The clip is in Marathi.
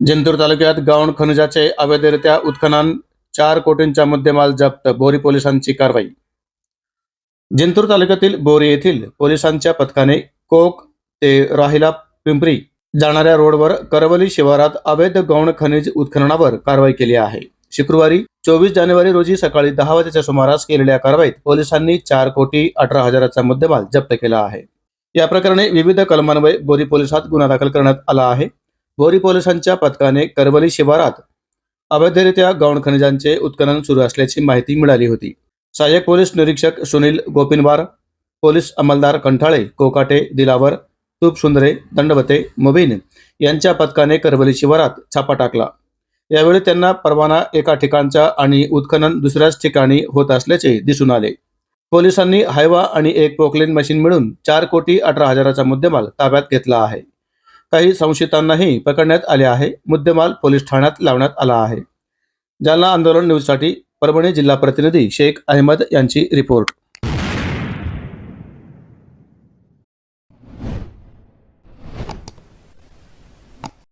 जिंतूर तालुक्यात गौण खनिजाचे अवैधरित्या उत्खनन चार कोटींचा मुद्देमाल जप्त बोरी पोलिसांची कारवाई. जिंतूर तालुक्यातील बोरी येथील पोलिसांच्या पथकाने कोक ते राहिला पिंपरी जाणाऱ्या रोडवर करवली शिवारात अवैध गौण खनिज उत्खननावर कारवाई केली आहे. शुक्रवारी चोवीस जानेवारी रोजी सकाळी दहा वाजेच्या सुमारास केलेल्या कारवाईत पोलिसांनी चार कोटी अठरा हजाराचा मुद्देमाल जप्त केला आहे. या प्रकरणी विविध कलमान्वये बोरी पोलिसात गुन्हा दाखल करण्यात आला आहे. भोरी पोलिसांच्या पथकाने करवली शिवारात अवैधरित्या गौण खनिजांचे उत्खनन सुरू असल्याची माहिती मिळाली होती. सहाय्यक पोलीस निरीक्षक सुनील गोपिनवार पोलीस अंमलदार कंठाळे कोकाटे दिलावर तूपसुंदरे दंडवते मुबीन यांच्या पथकाने करवली शिवारात छापा टाकला. यावेळी त्यांना परवाना एका ठिकाणचा आणि उत्खनन दुसऱ्याच ठिकाणी होत असल्याचे दिसून आले. पोलिसांनी हायवा आणि एक पोकलेन मशीन मिळून चार कोटी अठरा हजाराचा मुद्देमाल ताब्यात घेतला आहे. काही संशयितांनाही पकडण्यात आले आहे. मुद्देमाल पोलीस ठाण्यात लावण्यात आला आहे. जालना आंदोलन न्यूजसाठी परभणी जिल्हा प्रतिनिधी शेख अहमद यांची रिपोर्ट.